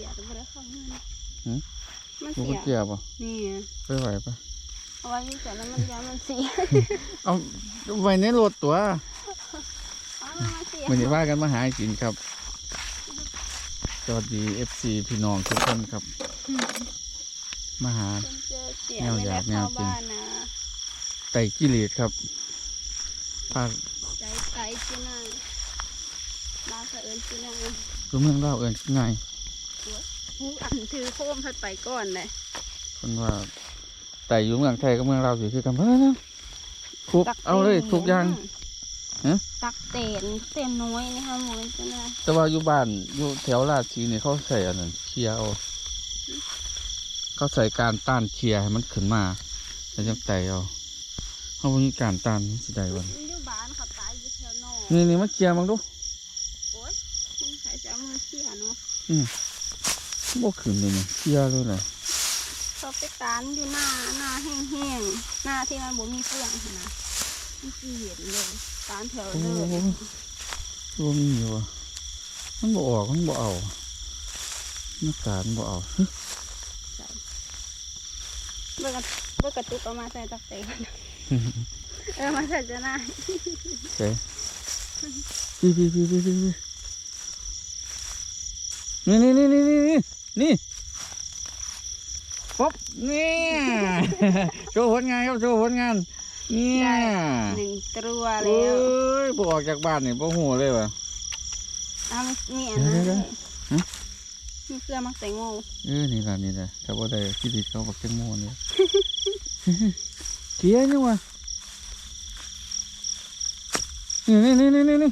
สียแต่ไม่ได้เข้าเงินหืมมันลูกเสียเกียบอะนี่ไปไหวปะเอาไว้ที่เสียแล้วมันยามันเสียเอาไว้ในรถตัวเอามันมาเสียวันนี้ว่ากันมาหากินครับสวัสดีเอฟซีพี่น้องทุกคนครับมาหาจนเจอเสียแนวไม่อยาได้กแนเข้าวกินบ้านนะไต่กิเลสครับภาคใจไก่จีน่ามาเผอิญจีน่ารู้เมืองเล่าวเอินง่ายผู้อันถือโคมพัดไปก่อนเลยคนว่าไต่อยู่เมืองไทยกับเมืองลาวสิคือกันเพราะนั้นทุกเอาเลยทุกอย่างฮะตักเตนเตนน้อยนี่ค่ะหมูจีน่าแต่ว่าอยู่บ้านอยู่แถวราชสีนี่เขาใส่อันนั้นเคลียร์เอาเขาใส่การต้านเคลียร์ให้มันขึ้นมาแล้วจังไต่เอาเขาบ่มีการต้านมันสิได้วันอยู่บ้านเขาตายอยู่แถวนอกนี่นี่มาเคลียร์มังดูโอ๊ยคุณใครจะเอามือเขี่ยเนาะ บ่ขึ้นเลยนี่เคลียร์เลยนะเขาไปตานอยู่หน้าหน้าแห้งๆหน้าที่มันบ่มีเฟืองหั่นนะมันสิเห็นเลยตานแถวโอ้เลยรวมอยู่วะมันบ่ออกมันบ่เอาหน้าการบ่เอาเบิกกระเบิกกระตุกเอามาใส่ตักเตนเออมาใส่จะหน้าเจ๊พี่พี่พี่พี่พี่พี่นี่นี่นี่นี่นี่ นี่นี่ป๊บเนี่ยโชว์ผลงานครับโชว์ผลงานเนี่ยหนึ่งตัวโอ้แล้วยบ่ออกจากบ้านนี่บ่หูเลยวะอ้าวมีอันนั้นเดี๋ยวๆเลยฮะมีเครื่องมักแตงโมเออนี่ล่ะนี่ล่ะถ้าบ่ได้ที่ดิดเขาบักจังโมเนี่ยเกียร์ยังวะนี่นี่นี่นี่นี่นี่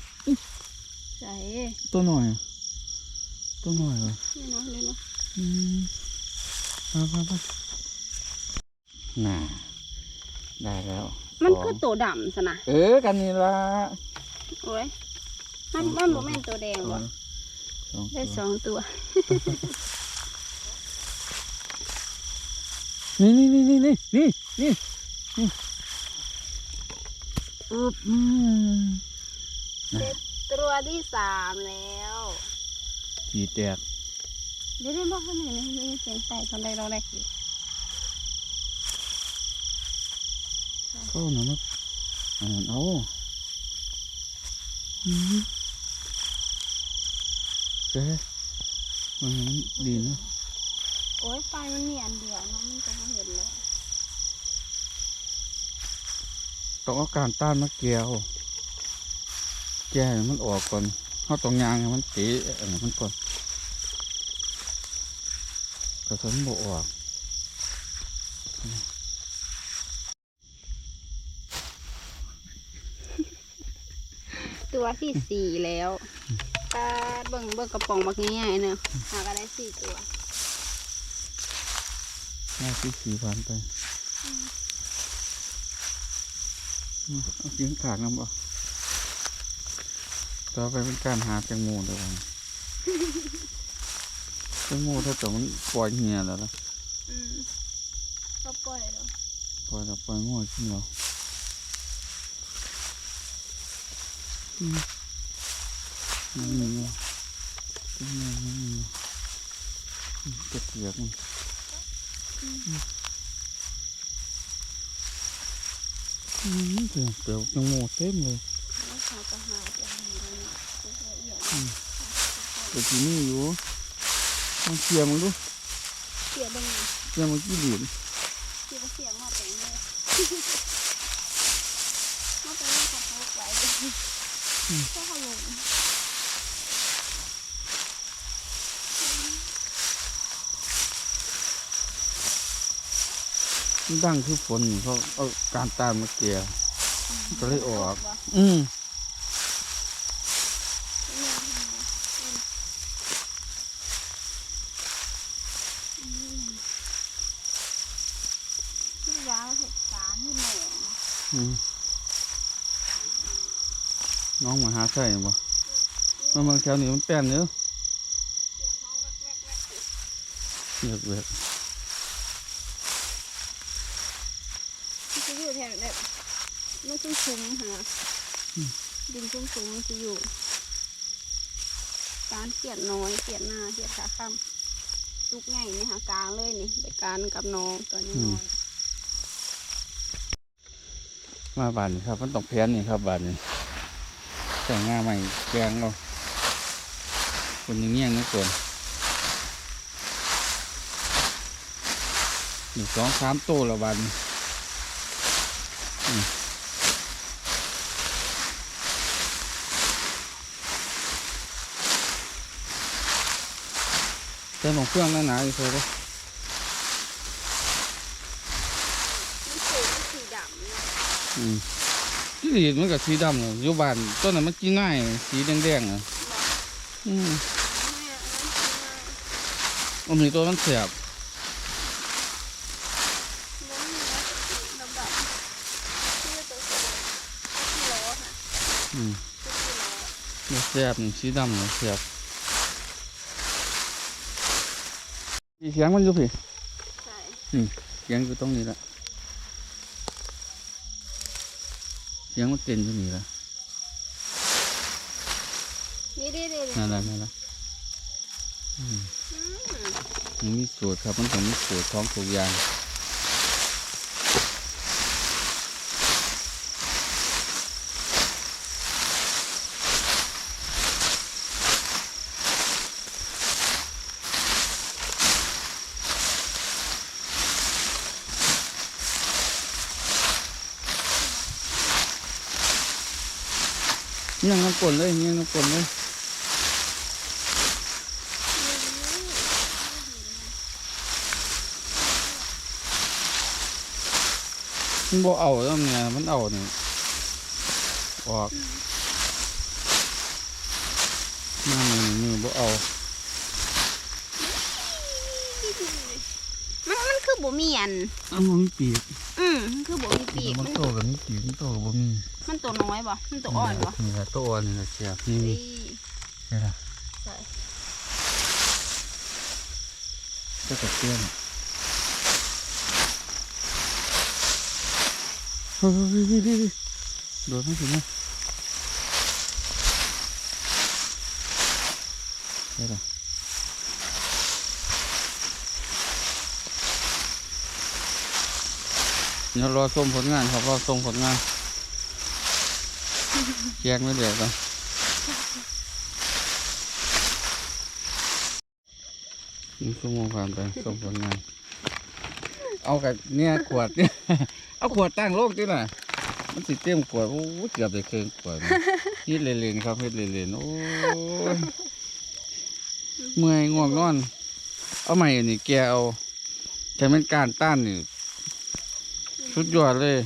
ใส่ตัวหน่อยอะตัวหน่อยวะนี่เนาะเลยเนาะอื มมามามาน่า ได้แล้ว มันสงคือตัวดำสนะเออ กันนี่ละโอ้ย มันมันบ่แม่นตัวแดงสอบ่งสองได้สตัวองตัว นี่นี่นี่นี่นี่นี่นี่นี่อุ๊บอืมตัวที่สามแล้วขี่แตก เดี๋ยวได้บอกเขาหน่อยนะมีเสียงไก่ตอนใดเราได้กี่เข้าหน่อยมั้งอันนั้นเอาอืมเจ๊มันดีนะโอ้ยไฟมันมีอันเดียวเนาะมันจะไม่เห็นเลยต้องเอาการต้านมาเกี่ยว แก้ให้มันออกก่อนเขาต้องยางให้มันตีมันก่อน กระสุนบออกตัวที่สี่แล้วตาเบิ่งเบิ่งกระป๋องบักง่ายๆเนอะหาก็ได้สี่ตัวหน้าที่สีพันไปอืมเอากินขากน้ำบ่ต่อไปเป็นการหาแตงโมเดี๋ยว ถ้งูถ้าตัวมันปล่อยเหี่ยแล้วล่ะก็ปล่อยแล้วปล่อยแล้วปล่อยงูขึ้นเหรวอืมนี่นี่นี่นี่กระเทียมอืมเปลือกยังโมเต็มเลยตัวที่นี่อยู่ ต้องเคลียร์มึงดูเสียเบิ่งหน่อยเคลียร์มึงกี่เหรียญเสียเสียงมาแต่งเลยมาแต่งเลยขับรถไว้เลยก็เขาลงมันดังคือฝนเขาเอาการตามมาเกลียร์ก็เลยออกบ่อืม ที่ว้าวเห็ดสารที่แหลม อืม น้องมาหาใส่บ่มาเมืองแถวนี้มันแป้นเนื้อะเลือกเลือกจะอยู่แถวแบบไม่ชุ่มชุ่มหาดินชุ่มชุ่มมันจะอยู่การเกียดน้อยเกียดหน้าเกียดขาค่ำลูกใหญ่นี่ค่ะกลางเลยนี่ไปการกับน้องตัวนี้น้อย มาบานนี่ครับ มันต้องแพนนี่ครับบานนี่แต่งงาใหม่แกงเอาคนอยังเงี้ยนี่ส่วนหนึ่งสองสามโตวและบานนี่อืมเจ้าของเครื่องนั่นหนาอีกเลยนสีมันสีดำเนาะ อืมที่ดีมันกับสีดำเลยอยู่บ้านต้นนั้นมันกินง่ายสีแดงๆอะอืมแม่อันนั้นสีอันนี้ตัวมันเสียบน้ำเนื้อสีดำดำที่ตัวสีที่ล้อค่ะอืมที่ล้อมันเสียบนี่สีดำเนี่ยเสียบอีเสียงมันอยู่พี่ใช่เสียงอยู่ตรงนี้ละ เสียงมันเต้นอยู่นี่ละนี่ดิดินั่นละนั่นละอืมอืมมันมีสูตรครับมันต้องมีสูตรท้องทุกอย่าง ยังน้ำกลนเลยยังน้ำกลนเลยมันบ่เอาแล้วเนี่ยมันเอาเนี่ยออกมาหนึ่งมือบ่เอา มันมัน คือบ่มีอันอันมันปีกอืมมันคือบ่มีปีกมัมันนโตกับนี่ปีกมันโตกับบ่มีมันตัวน้อยบ่มันตัวอ่อนบ่นี่แหละตัวอ่อนนี่แหละเชียบนี่เฮ้นี่ยนี่ละใช่ก็กับเตี้ยนเฮ้ยเฮ้ยเฮ้ยเฮ้ยโดดไม่ถึงนะได้ละ เดี๋ยวรอชมผลงานครับรอชมผลงานแยกไม่เดือดกันนี่ชั่วโมงผ่านไปชมผลงาน เอากับเนี่ยขวดเนี่ยเอาขวดตั้งโลกที่น่ะมันสิเต็มขวดโอ้ยเกือบได้เครื่องขวดมันเฮ็ดเล่นๆครับเฮ็ดเล่นๆโอ้ยเมื่อยง่วงนอน เอาใหม่อันนี้แกเอาแต่มันการต้านนี่ สุดยอดเลย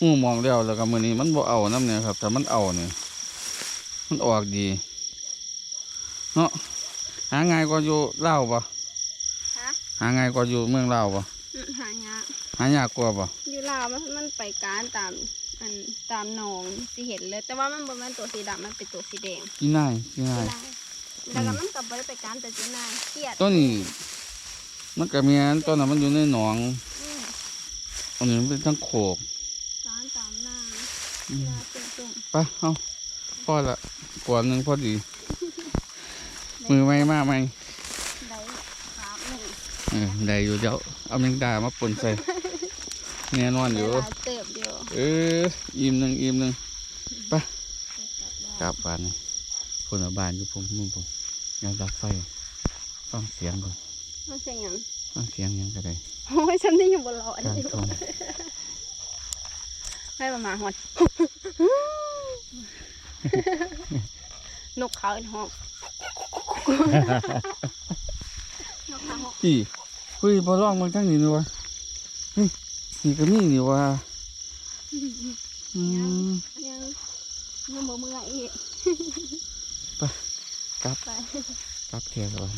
หูมองแล้วแล้วก็มื้อนี้มันบ่เอาน้ำเนี่ยครับแต่มันเอาเนี่ยมันออกดีเนาะหาง่ายกว่าอยู่ลาวปะฮะหาง่ายกว่าอยู่เมืองลาวปะอืมหายากหายากกว่าปะอยู่ลาวมันมันไปการตามอันตามหนองสิเห็นเลย แต่ว่ามันบ่แม่นตัวสีดำมันเป็นตัวสีแดงกินง่ายกินง่ายที่ลาวแล้วก็มันกลับบ่ได้ไปการแต่จีนายเครียดต้นนี้มันก็มีอันต้นนั้นมันอยู่ในหนอง อืมอันนี้มันเป็นทั้งโขกการตามหน้าอืมหน้าตุ่มไปเอาพอละกวนหนึ่งพอดี มือไม่มากไหมๆได้ครับหนึ่งเออได้อยู่เดี๋ยวเอาแมงดามาปนใส่แน่นอนอยู่เวลาเติบเดียวเอออิ่มหนึ่งอิ่มหนึ่งกลับกลับบ้านนี่คนละบ้านอยู่ผมมึงผมงานดับไฟฟังเสียงก่อนมันเสียงหยัง ฟังเสียงหยังก็ได้โอ้ยฉันนี่อยู่บนหลอดกลางทงให้มามาหอดนกเขาอีกห้องนกเขาห้องพี่เฮ้ยบอลองมันทั้งนี้นี่วะนี่นี่ก็มีนี่วะอืมยังยังบ่เมื่อยอีกกลับไปกลับแค่ก่อน